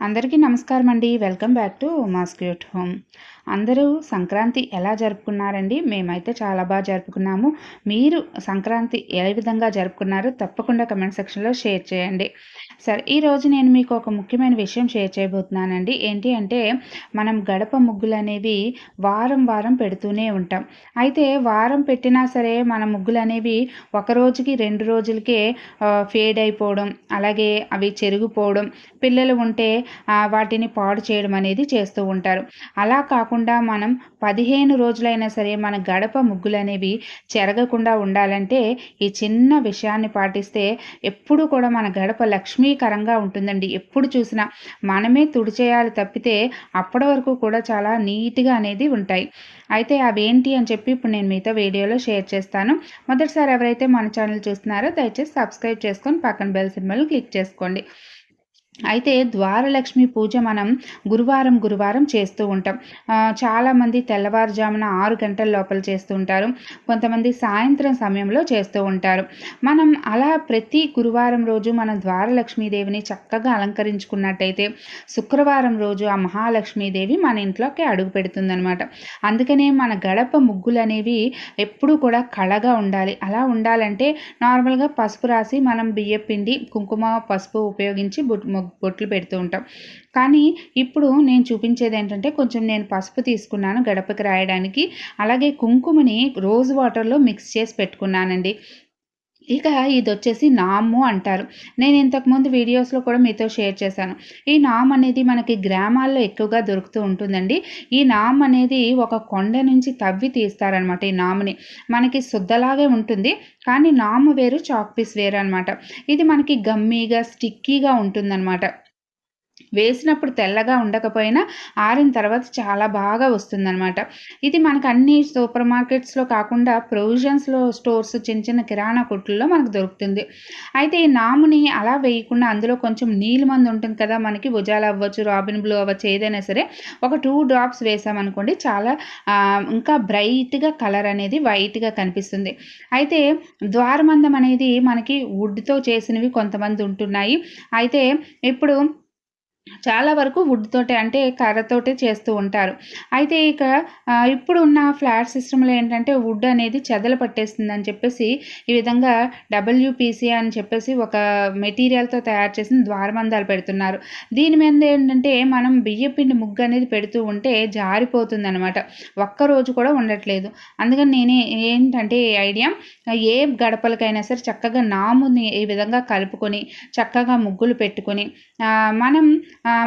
అందరికీ నమస్కారం అండి welcome back to mascot home. అందరూ సంక్రాంతి ఎలా జరుపుకున్నారండి? మేమైతే చాలా బాగా జరుపుకున్నాము. మీరు సంక్రాంతి ఏ విధంగా జరుపుకున్నారో తప్పకుండా కమెంట్ సెక్షన్లో షేర్ చేయండి. సరే ఈరోజు నేను మీకు ఒక ముఖ్యమైన విషయం షేర్ చేయబోతున్నానండి. ఏంటి అంటే మనం గడప ముగ్గులు అనేవి వారం వారం పెడుతూనే ఉంటాం. అయితే వారం పెట్టినా సరే మన ముగ్గులు అనేవి ఒక రోజుకి రెండు రోజులకే ఫేడ్ అయిపోవడం అలాగే అవి చెరిగిపోవడం పిల్లలు ఉంటే వాటిని పాడు చేయడం అనేది చేస్తూ ఉంటారు. అలా కాకుండా మనం పదిహేను రోజులైనా సరే మన గడప ముగ్గులు అనేవి చెరగకుండా ఉండాలంటే ఈ చిన్న విషయాన్ని పాటిస్తే ఎప్పుడు కూడా మన గడప లక్ష్మీకరంగా ఉంటుందండి. ఎప్పుడు చూసినా మనమే తుడిచేయాలి తప్పితే అప్పటి వరకు కూడా చాలా నీట్గా అనేది ఉంటాయి. అయితే అవేంటి అని చెప్పి ఇప్పుడు నేను మీతో వీడియోలో షేర్ చేస్తాను. మొదటిసారి ఎవరైతే మన ఛానల్ చూస్తున్నారో దయచేసి సబ్స్క్రైబ్ చేసుకొని పక్కన బెల్ సింబల్ క్లిక్ చేసుకోండి. అయితే ద్వారలక్ష్మి పూజ మనం గురువారం గురువారం చేస్తూ ఉంటాం. చాలామంది తెల్లవారుజామున ఆరు గంటల లోపల చేస్తూ ఉంటారు. కొంతమంది సాయంత్రం సమయంలో చేస్తూ ఉంటారు. మనం అలా ప్రతి గురువారం రోజు మనం ద్వారలక్ష్మీదేవిని చక్కగా అలంకరించుకున్నట్టయితే శుక్రవారం రోజు ఆ మహాలక్ష్మీదేవి మన ఇంట్లోకి అడుగు పెడుతుందనమాట అందుకనే మన గడప ముగ్గులు అనేవి ఎప్పుడూ కూడా కళగా ఉండాలి. అలా ఉండాలంటే నార్మల్గా పసుపు రాసి మనం బియ్య పిండి కుంకుమ పసుపు ఉపయోగించి బొట్లు పెడుతూ ఉంటాం. కానీ ఇప్పుడు నేను చూపించేది ఏంటంటే కొంచెం నేను పసుపు తీసుకున్నాను గడపకి రాయడానికి. అలాగే కుంకుమని రోజ్ వాటర్లో మిక్స్ చేసి పెట్టుకున్నానండి. ఇక ఇది వచ్చేసి నాము అంటారు. నేను ఇంతకుముందు వీడియోస్లో కూడా మీతో షేర్ చేశాను. ఈ నామ్ అనేది మనకి గ్రామాల్లో ఎక్కువగా దొరుకుతూ ఉంటుందండి. ఈ నామ్ అనేది ఒక కొండ నుంచి తవ్వి తీస్తారనమాట ఈ నాముని. మనకి శుద్ధలాగే ఉంటుంది కానీ నాము వేరు చాక్ పీస్ వేరు అనమాట ఇది మనకి గమ్మీగా స్టిక్కీగా ఉంటుందన్నమాట. వేసినప్పుడు తెల్లగా ఉండకపోయినా ఆరిన తర్వాత చాలా బాగా వస్తుందన్నమాట. ఇది మనకు అన్ని సూపర్ మార్కెట్స్లో కాకుండా ప్రొవిజన్స్లో స్టోర్స్ చిన్న చిన్న కిరాణా కొట్లలో మనకు దొరుకుతుంది. అయితే ఈ నాముని అలా వేయకుండా అందులో కొంచెం నీళ్ళు మంది ఉంటుంది కదా మనకి భుజాలు అవ్వచ్చు రాబిన్ బ్లూ అవ్వచ్చు ఏదైనా సరే ఒక టూ డ్రాప్స్ వేసామనుకోండి చాలా ఇంకా బ్రైట్గా కలర్ అనేది వైట్గా కనిపిస్తుంది. అయితే ద్వారమందం అనేది మనకి వుడ్తో చేసినవి కొంతమంది ఉంటున్నాయి. అయితే ఇప్పుడు చాలా వరకు వుడ్ తోటే అంటే కర్రతోటే చేస్తూ ఉంటారు. అయితే ఇక ఇప్పుడు ఉన్న ఫ్లాట్ సిస్టంలో ఏంటంటే వుడ్ అనేది చెదలు పట్టేస్తుంది అని చెప్పేసి ఈ విధంగా డబ్ల్యూపీసీ అని చెప్పేసి ఒక మెటీరియల్తో తయారు చేసిన ద్వారబంధాలు పెడుతున్నారు. దీని మీద ఏంటంటే మనం బియ్యపిండి ముగ్గు అనేది పెడుతూ ఉంటే జారిపోతుంది అనమాట ఒక్కరోజు కూడా ఉండట్లేదు. అందుకని నేనే ఏంటంటే ఐడియా ఏ గడపలకైనా సరే చక్కగా నాముని ఈ విధంగా కలుపుకొని చక్కగా ముగ్గులు పెట్టుకొని మనం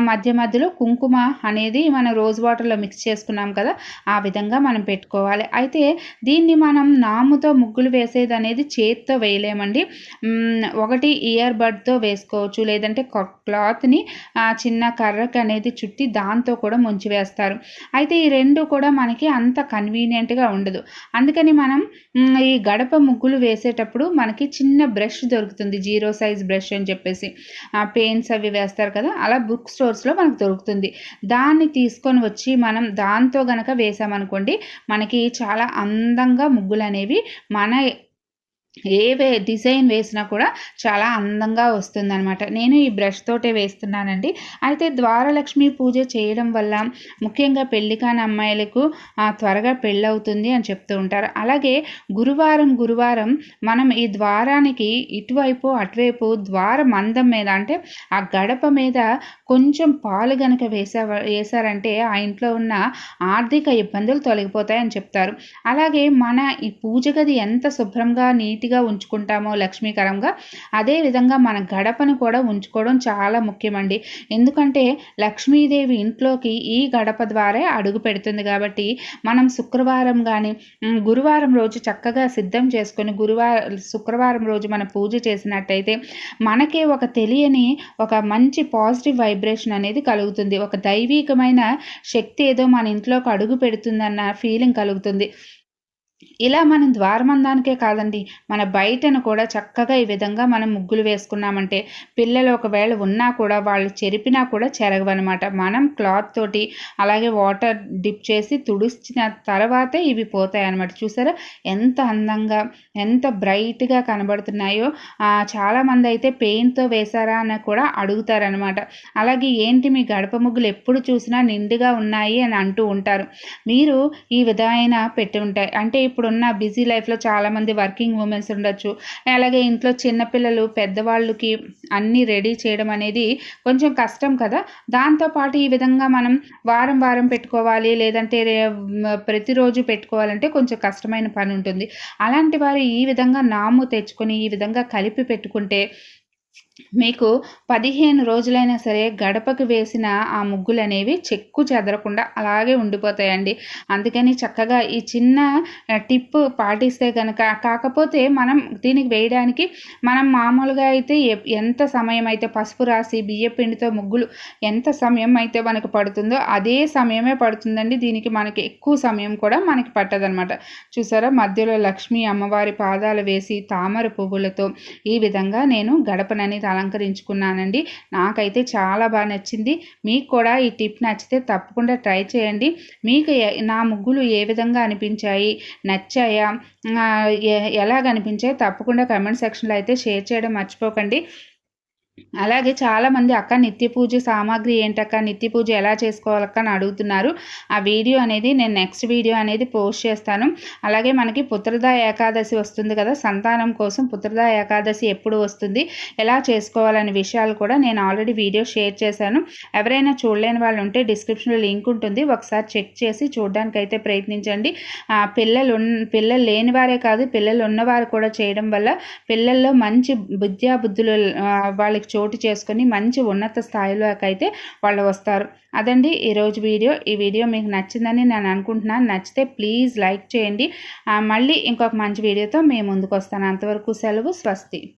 మధ్య మధ్యలో కుంకుమ అనేది మనం రోజ్ వాటర్లో మిక్స్ చేసుకున్నాం కదా ఆ విధంగా మనం పెట్టుకోవాలి. అయితే దీన్ని మనం నాముతో ముగ్గులు వేసేది అనేది చేత్తో వేయలేమండి. ఒకటి ఇయర్ బడ్తో వేసుకోవచ్చు లేదంటే క్లాత్ని చిన్న కర్రకు అనేది చుట్టి దాంతో కూడా ముంచి వేస్తారు. అయితే ఈ రెండు కూడా మనకి అంత కన్వీనియంట్గా ఉండదు. అందుకని మనం ఈ గడప ముగ్గులు వేసేటప్పుడు మనకి చిన్న బ్రష్ దొరుకుతుంది జీరో సైజ్ బ్రష్ అని చెప్పేసి. పెయింట్స్ అవి వేస్తారు కదా అలా బుక్ స్టోర్స్లో మనకు దొరుకుతుంది. దాన్ని తీసుకొని వచ్చి మనం దాంతో గనక వేసామనుకోండి మనకి చాలా అందంగా ముగ్గులు అనేవి మన ఏ వే డిజైన్ వేసినా కూడా చాలా అందంగా వస్తుందనమాట నేను ఈ బ్రష్ తోటే వేస్తున్నానండి. అయితే ద్వారలక్ష్మి పూజ చేయడం వల్ల ముఖ్యంగా పెళ్ళి కాని అమ్మాయిలకు త్వరగా పెళ్ళవుతుంది అని చెప్తూ ఉంటారు. అలాగే గురువారం గురువారం మనం ఈ ద్వారానికి ఇటువైపు అటువైపు ద్వార మందం మీద అంటే ఆ గడప మీద కొంచెం పాలు గనక వేసా వేశారంటే ఆ ఇంట్లో ఉన్న ఆర్థిక ఇబ్బందులు తొలగిపోతాయని చెప్తారు. అలాగే మన ఈ పూజ గది ఎంత శుభ్రంగా నీట్ నీట్గా ఉంచుకుంటామో లక్ష్మీకరంగా అదేవిధంగా మన గడపను కూడా ఉంచుకోవడం చాలా ముఖ్యమండి. ఎందుకంటే లక్ష్మీదేవి ఇంట్లోకి ఈ గడప ద్వారా అడుగు పెడుతుంది కాబట్టి మనం శుక్రవారం కానీ గురువారం రోజు చక్కగా సిద్ధం చేసుకొని గురువారం శుక్రవారం రోజు మనం పూజ చేసినట్టయితే మనకే ఒక తెలియని ఒక మంచి పాజిటివ్ వైబ్రేషన్ అనేది కలుగుతుంది. ఒక దైవీకమైన శక్తి ఏదో మన ఇంట్లోకి అడుగు పెడుతుందన్న ఫీలింగ్ కలుగుతుంది. ఇలా మనం ద్వారమందానికే కాదండి. మన బయటను కూడా చక్కగా ఈ విధంగా మనం ముగ్గులు వేసుకున్నామంటే పిల్లలు ఒకవేళ ఉన్నా కూడా వాళ్ళు చెరిపినా కూడా చెరగవన్నమాట. మనం క్లాత్ తోటి అలాగే వాటర్ డిప్ చేసి తుడిచిన తర్వాతే ఇవి పోతాయి అనమాట చూసారా? ఎంత అందంగా ఎంత బ్రైట్గా కనబడుతున్నాయో. చాలామంది అయితే పెయింట్తో వేశారా అని కూడా అడుగుతారనమాట అలాగే ఏంటి మీ గడప ముగ్గులు ఎప్పుడు చూసినా నిండుగా ఉన్నాయి అని అంటూ ఉంటారు. మీరు ఈ విధమైన పెట్టి ఉంటాయి అంటే ఇప్పుడున్న బిజీ లైఫ్లో చాలామంది వర్కింగ్ ఉమెన్స్ ఉండొచ్చు. అలాగే ఇంట్లో చిన్నపిల్లలు పెద్దవాళ్ళకి అన్నీ రెడీ చేయడం అనేది కొంచెం కష్టం కదా. దాంతోపాటు ఈ విధంగా మనం వారం వారం పెట్టుకోవాలి లేదంటే ప్రతిరోజు పెట్టుకోవాలంటే కొంచెం కష్టమైన పని ఉంటుంది. అలాంటి వారు ఈ విధంగా నాము తెచ్చుకొని ఈ విధంగా కలిపి పెట్టుకుంటే మీకు పదిహేను రోజులైనా సరే గడపకు వేసిన ఆ ముగ్గులు అనేవి చెక్కు చెదరకుండా అలాగే ఉండిపోతాయండి. అందుకని చక్కగా ఈ చిన్న టిప్ పాటిస్తే కనుక కాకపోతే మనం దీనికి వేయడానికి మనం మామూలుగా అయితే ఎంత సమయం అయితే పసుపు రాసి బియ్య పిండితో ముగ్గులు ఎంత సమయం అయితే మనకు పడుతుందో అదే సమయమే పడుతుందండి. దీనికి మనకి ఎక్కువ సమయం కూడా మనకి పట్టదనమాట చూసారా? మధ్యలో లక్ష్మీ అమ్మవారి పాదాలు వేసి తామర పువ్వులతో ఈ విధంగా నేను గడపనని అలంకరించుకున్నానండి. నాకైతే చాలా బాగా నచ్చింది. మీకు కూడా ఈ టిప్ నచ్చితే తప్పకుండా ట్రై చేయండి. మీకు నా ముగ్గులు ఏ విధంగా అనిపించాయి నచ్చాయా ఎలాగ అనిపించాయి తప్పకుండా కమెంట్ సెక్షన్లో అయితే షేర్ చేయడం మర్చిపోకండి. అలాగే చాలామంది అక్క నిత్య పూజ సామాగ్రి ఏంటక్క? నిత్య పూజ ఎలా చేసుకోవాలక్క? అని అడుగుతున్నారు. ఆ వీడియో అనేది నేను నెక్స్ట్ వీడియో అనేది పోస్ట్ చేస్తాను. అలాగే మనకి పుత్రద ఏకాదశి వస్తుంది కదా సంతానం కోసం పుత్రద ఏకాదశి ఎప్పుడు వస్తుంది ఎలా చేసుకోవాలనే విషయాలు కూడా నేను ఆల్రెడీ వీడియో షేర్ చేశాను. ఎవరైనా చూడలేని వాళ్ళు ఉంటే డిస్క్రిప్షన్లో లింక్ ఉంటుంది. ఒకసారి చెక్ చేసి చూడడానికి అయితే ప్రయత్నించండి పిల్లలు పిల్లలు లేని వారే కాదు పిల్లలు ఉన్నవారు కూడా చేయడం వల్ల పిల్లల్లో మంచి బుద్ధ్యాబుద్ధులు బుద్ధులు వాళ్ళకి వాళ్ళకి చోటు చేసుకొని మంచి ఉన్నత స్థాయిలోకైతే వాళ్ళు వస్తారు. అదండి ఈరోజు వీడియో. ఈ వీడియో మీకు నచ్చిందని నేను అనుకుంటున్నాను. నచ్చితే ప్లీజ్ లైక్ చేయండి. మళ్ళీ ఇంకొక మంచి వీడియోతో మేము ముందుకు వస్తాను. అంతవరకు సెలవు స్వస్తి.